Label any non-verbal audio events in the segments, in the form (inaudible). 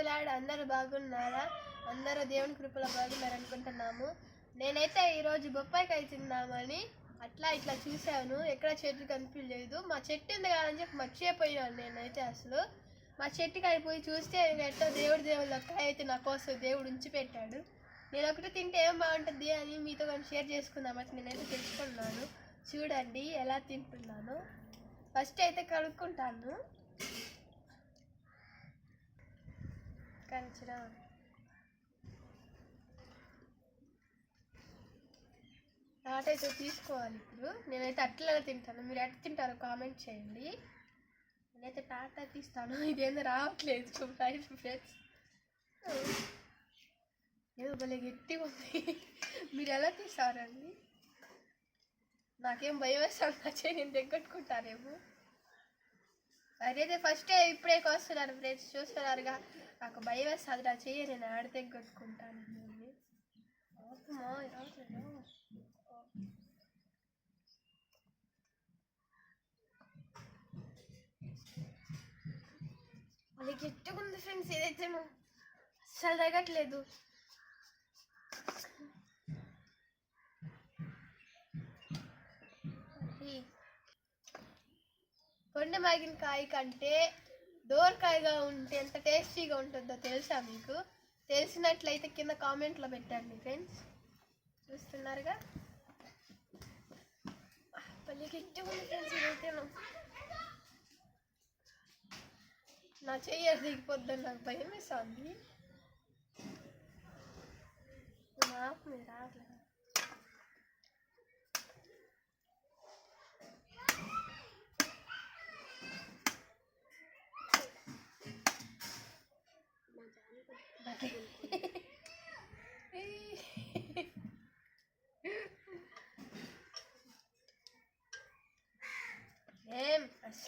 ప్రైజ్లాడ్ అందరూ బాగున్నారా? అందరూ దేవుని కృపలో బాగున్నారు అనుకుంటున్నాము నేనైతే ఈరోజు బొప్పాయికాయ తిందామని అట్లా ఇట్లా చూశాను. ఎక్కడ చెట్టు కనిపించలేదు. మా చెట్టు ఉంది కాదని చెప్పి మర్చిపోయాను నేనైతే అసలు. మా చెట్టుకి అయిపోయి చూస్తే ఎట్టో దేవుడి దేవుడు కాయ అయితే నా కోసం దేవుడు ఉంచి పెట్టాడు నేను ఒకటి తింటే ఏం బాగుంటుంది అని మీతో కానీ షేర్ చేసుకుందామని నేనైతే తెలుసుకున్నాను. చూడండి ఎలా తింటున్నాను. ఫస్ట్ అయితే కడుక్కుంటాను కంచరా నాటైతే తీసుకోవాలి ఇప్పుడు. నేనైతే అట్లనే తింటాను. మీరు ఎట్లా తింటారో కామెంట్ చేయండి. నేనైతే టాటా తీస్తాను. (laughs) ఇదేందో రావట్లేదు. చూడండి ఫ్రెండ్స్. ఏదో భలే గట్టిగా ఉంది. (laughs) మీరు ఎలా తీస్తారండి? నాకేం భయం వేస్తాను నా చేయి నేను దగ్గట్టుకుంటారేమో అదైతే ఫస్టే ఇప్పుడే కోస్తున్నాను ఫ్రెండ్స్ చూస్తున్నారుగా. నాకు భయం వేస్తుంది నా చెయ్యి నేను ఆడితే కొట్టుకుంటాను అది గిట్టుకుంది ఫ్రెండ్స్ ఏదైతే అస్సలు తగ్గట్లేదు ఈ కొండ మాగిన కాయ కంటే దోరకాయగా ఉంటే ఎంత టేస్టీగా ఉంటుందో తెలుసా మీకు? తెలిసినట్లయితే కింద కామెంట్లో పెట్టండి ఫ్రెండ్స్. చూస్తున్నారుగా? నా చెయ్యి దిగిపోద్దని నాకు భయం వేస్తుంది నాకు మీరు రావట్లేదు.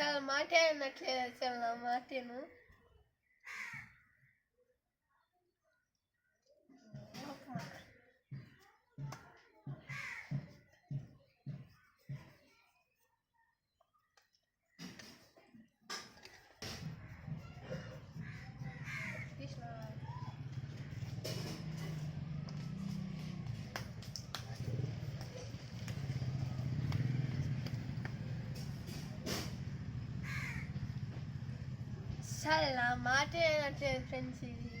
ఏం అస్సలు మాటే అన్నట్లేదు అసలు నా మాటను. అసలు నా మాట అనట్లేదు ఫ్రెండ్స్ ఇది.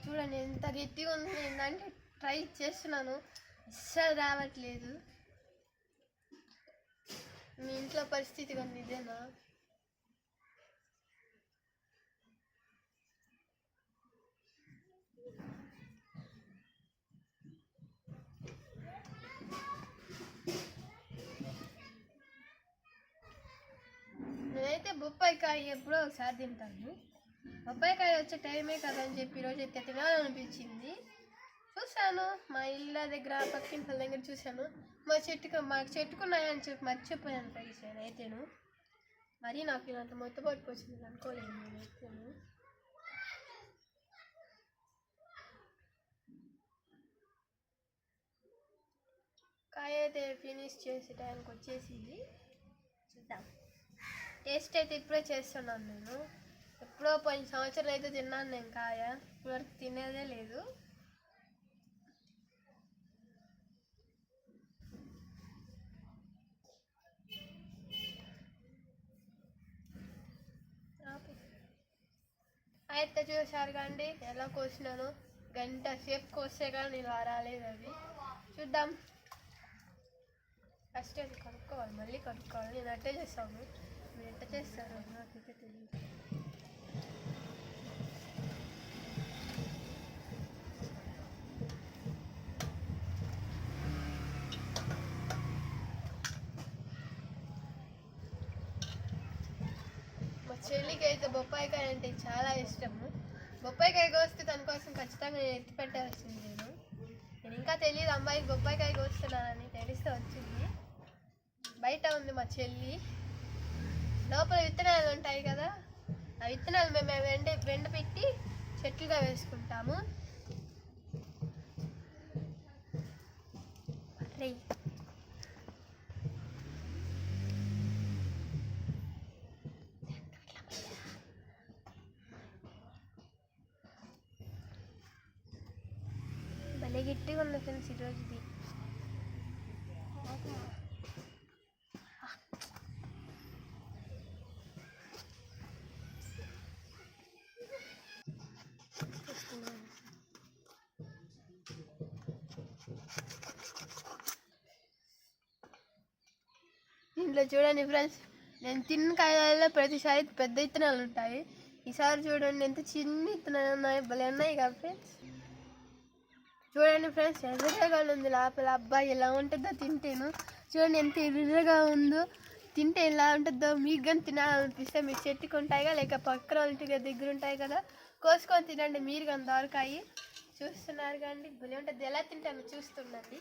చూడండి ఎంత గట్టిగా ఉంది ఏంటంటే ట్రై చేస్తున్నాను. అస్సలు రావట్లేదు. మీ ఇంట్లో పరిస్థితి కొన్ని ఇదేనా నేనైతే బొప్పాయికాయ ఎప్పుడో ఒకసారి తింటాను. బొప్పాయికాయ వచ్చే టైమే కదని చెప్పి ఈరోజు అయితే తినాలనిపించింది. చూశాను మా ఇళ్ళ దగ్గర పక్కింటి వాళ్ళ దగ్గర చూశాను. మా చెట్టుకు మాకు చెట్టుకున్నాయని చెప్పి మర్చిపోయాను ఫ్రెండ్స్ అయితేను మరి నాకు ఇలాంటి మొత్తం పట్టుకొచ్చింది అనుకోలేదు నేను అయితేను కాయ అయితే ఫినిష్ చేసే టైంకి వచ్చేసింది. చూద్దాం. టేస్ట్ అయితే ఇప్పుడే చేస్తున్నాను నేను. ఎప్పుడో పోయిన సంవత్సరం అయితే తిన్నాను నేను కాయ. ఇప్పటివరకు తినేదే లేదు. ఆపు. అయితే చూసారు కండి ఎలా కోసినాను? గంట సేపు కోస్తే కానీ ఇలా రాలేదు అవి చూద్దాం. ఫస్ట్ అది కనుక్కోవాలి మళ్ళీ కనుక్కోవాలి. నేను అట్టే చేస్తాను. చేస్తారు. నాకైతే తెలియదు మా చెల్లికి అయితే బొప్పాయికాయ అంటే చాలా ఇష్టము. బొప్పాయికాయ కోస్తే తన కోసం ఖచ్చితంగా నేను ఎత్తి పెట్టాల్సింది నేను. నేను ఇంకా తెలియదు అమ్మాయికి బొప్పాయికాయ కోస్తున్నానని తెలిస్తే వచ్చింది. బయట ఉంది మా చెల్లి. లోపల విత్తనాలు ఉంటాయి కదా? ఆ విత్తనాలు మేము వెండ పెట్టి చెట్లుగా వేసుకుంటాము. భలే గట్టిగా ఉంది ఫ్రెండ్స్ ఈరోజుది దీంట్లో చూడండి ఫ్రెండ్స్. నేను తిన్న కాయలలో ప్రతిసారి పెద్ద ఇత్తనాలు ఉంటాయి. ఈసారి చూడండి ఎంత చిన్న ఇత్తనాలు ఉన్నాయి భలే ఉన్నాయి కదా ఫ్రెండ్స్. చూడండి ఫ్రెండ్స్ ఎర్రగా ఉంది లోపల. అబ్బాయి ఎలా ఉంటుందో తింటేను. చూడండి ఎంత ఎర్రగా ఉందో. తింటే ఎలా ఉంటుందో మీకు కానీ తినాలనిపిస్తే మీరు చెట్టుకు ఉంటాయిగా లేక పక్కన వాళ్ళ దగ్గర ఉంటాయి కదా కోసుకొని తినండి. మీరు కానీ దొరకాయి. చూస్తున్నారు కానీ భలే ఉంటుంది. ఎలా తింటాను చూస్తుండండి.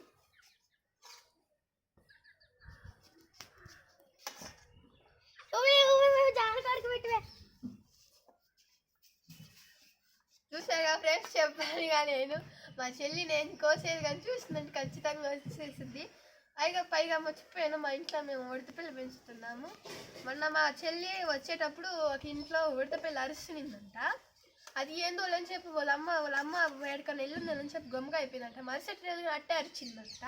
చూసారుగా ఫ్రెండ్స్ చెప్పాను కానీ నేను మా చెల్లి నేను కోసేది కానీ చూస్తుందంటే ఖచ్చితంగా వచ్చేసింది పైగా పైగా మర్చిపోయాను మా ఇంట్లో మేము ఉడతపిల్ల పెంచుతున్నాము. మొన్న మా చెల్లి వచ్చేటప్పుడు ఒక ఇంట్లో ఉడతపిల్ల అరుస్తునిందంట అది ఏందో అని చెప్పి వాళ్ళ అమ్మ వాళ్ళ అమ్మ వేడుకొని వెళ్ళిందని చెప్పి గొమ్మగా అయిపోయిందంట. మరుసటి రోజు అట్టే అరిచిందంట.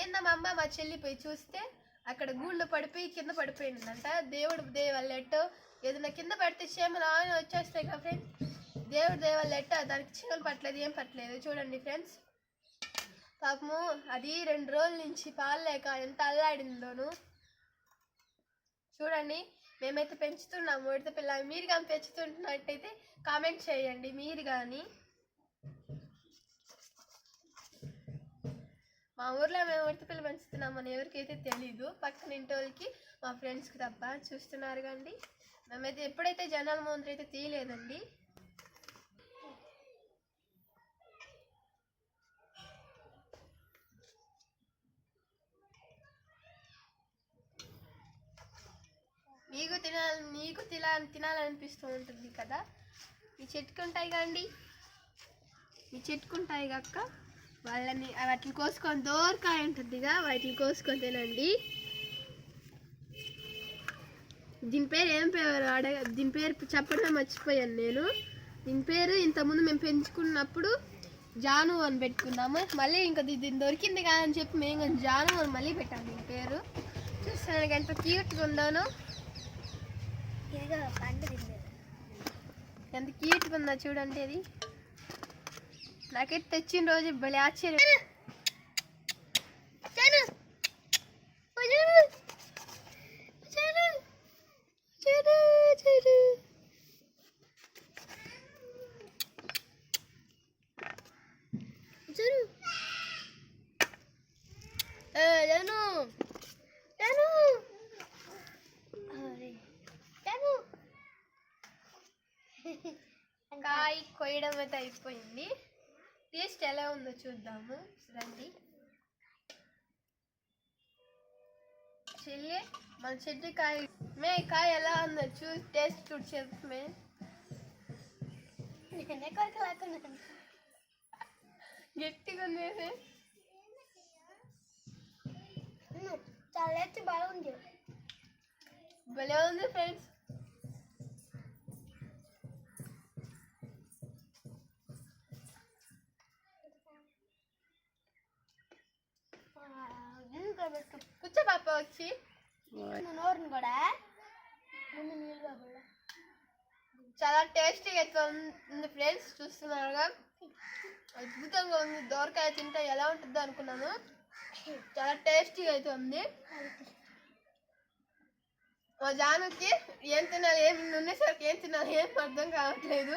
ఏందమ్మా అమ్మ మా చెల్లి పోయి చూస్తే అక్కడ గూళ్ళు పడిపోయి కింద పడిపోయిందంట. దేవుడు దేవల్లెట్టు ఏదైనా కింద పడితే చీమలు ఆయన వచ్చేస్తాయి కదా ఫ్రెండ్స్ దేవుడు దేవాలెట్ట దానికి చీమలు పట్టలేదు ఏం పట్టలేదు. చూడండి ఫ్రెండ్స్ పాపము అది రెండు రోజుల నుంచి పాలు లేక ఎంత అల్లాడిందోను. చూడండి మేమైతే పెంచుతున్నాము. ఉడత పిల్ల మీరు కానీ పెంచుతుంటున్నట్టయితే కామెంట్ చేయండి మీరు కానీ. మా ఊర్లో మేము ఉడతపిల్లి పెంచుతున్నామని ఎవరికైతే తెలీదు పక్కన ఇంటి వాళ్ళకి మా ఫ్రెండ్స్కి తప్ప చూస్తున్నారు కండి. మేమైతే ఎప్పుడైతే జనాల ముందు అయితే తీయలేదండి. మీకు తినాలి నీకు తినా తినాలనిపిస్తూ ఉంటుంది కదా? మీ చెట్టుకుంటాయి కండి. మీ చెట్టుకుంటాయి కక్క వాళ్ళని వాటిని కోసుకొని దోరకాయ ఉంటుందిగా వాటిని కోసుకొని తినండి. దీని పేరు ఏం పేరు? అడగ దీని పేరు చెప్పడమే మర్చిపోయాను నేను. దీని పేరు ఇంతకుముందు మేము పెంచుకున్నప్పుడు జాను అని పెట్టుకున్నాము. మళ్ళీ ఇంకా దీని దొరికింది కాదని చెప్పి మేము జాను అని మళ్ళీ పెట్టాము దీని పేరు. చూస్తాను ఎంత క్యూట్గా ఉందాను. ఎంత క్యూట్గా ఉందో చూడండి అది. నాకైతే తెచ్చిన రోజు భలే ఆశ్చర్యం. కాయ కొయ్యడం అయితే అయిపోయింది. టేస్ట్ ఎలా ఉందో చూద్దాము. రండి. చెల్లి మన చెట్టు కాయ మే కాయ ఎలా ఉందో చూ టేస్ట్ చూడు చెప్పు మే. గట్టిగా ఉంది. చాలా బాగుంది. భలే ఉంది ఫ్రెండ్స్. కూర్చో పాప వచ్చి. నోరుని కూడా. ముందు చాలా టేస్టీగా అయితే ఉంది ఫ్రెండ్స్ చూస్తున్నారుగా. అద్భుతంగా ఉంది. దోరకాయ తింటే ఎలా ఉంటుందో అనుకున్నాను. చాలా టేస్టీగా అయితే ఉంది. మా జానుకి ఏం తినాలి ఏం ఉండేసరికి ఏం తినాలి ఏం అర్థం కావట్లేదు.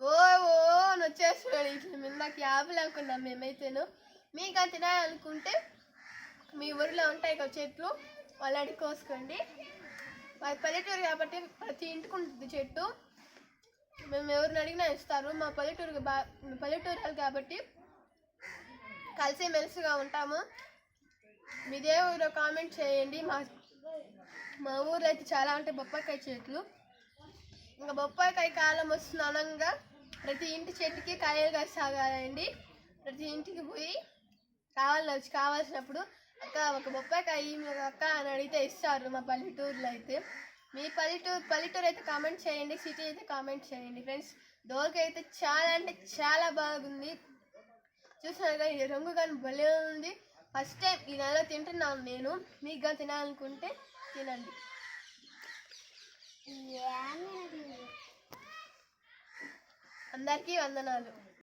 ఓ ఓ అని వచ్చేస్తున్నాడు ఇట్లా మిందాకి యాభై అనుకున్నాం మేమైతేను. మీకు అది తినాలనుకుంటే మీ ఊరిలో ఉంటాయి కదా చెట్లు వాళ్ళు కోసుకోండి. మాది పల్లెటూరు కాబట్టి ప్రతి ఇంటికి ఉంటుంది చెట్టు. మేము ఎవరిని అడిగినా ఇస్తారు. మా పల్లెటూరు బా పల్లెటూరు కాబట్టి కలిసి మెలిసిగా ఉంటాము. మీదే ఊరో కామెంట్ చేయండి. మా మా ఊర్లో అయితే చాలా అంటే బొప్పాయికాయ చెట్లు. ఇంకా బొప్పాయికాయ కాలం వస్తున్న అనంగా ప్రతి ఇంటి చెట్టుకి కాయలు సాగాలండి. ప్రతి ఇంటికి పోయి కావాలి వచ్చి కావాల్సినప్పుడు అక్క ఒక బొప్పాయికాయ అక్క అని అడిగితే ఇస్తారు మా పల్లెటూరులో అయితే. మీ పల్లెటూరు పల్లెటూరు అయితే కామెంట్ చేయండి సిటీ అయితే కామెంట్ చేయండి. ఫ్రెండ్స్ డోర్కి అయితే చాలా అంటే చాలా బాగుంది. చూసినారుగా ఈ రంగు కానీ భలే ఉంది. ఫస్ట్ టైం ఈ నెల తింటున్నాను నేను. మీకు కానీ తినాలనుకుంటే తినండి. అందరికీ వందనాలు.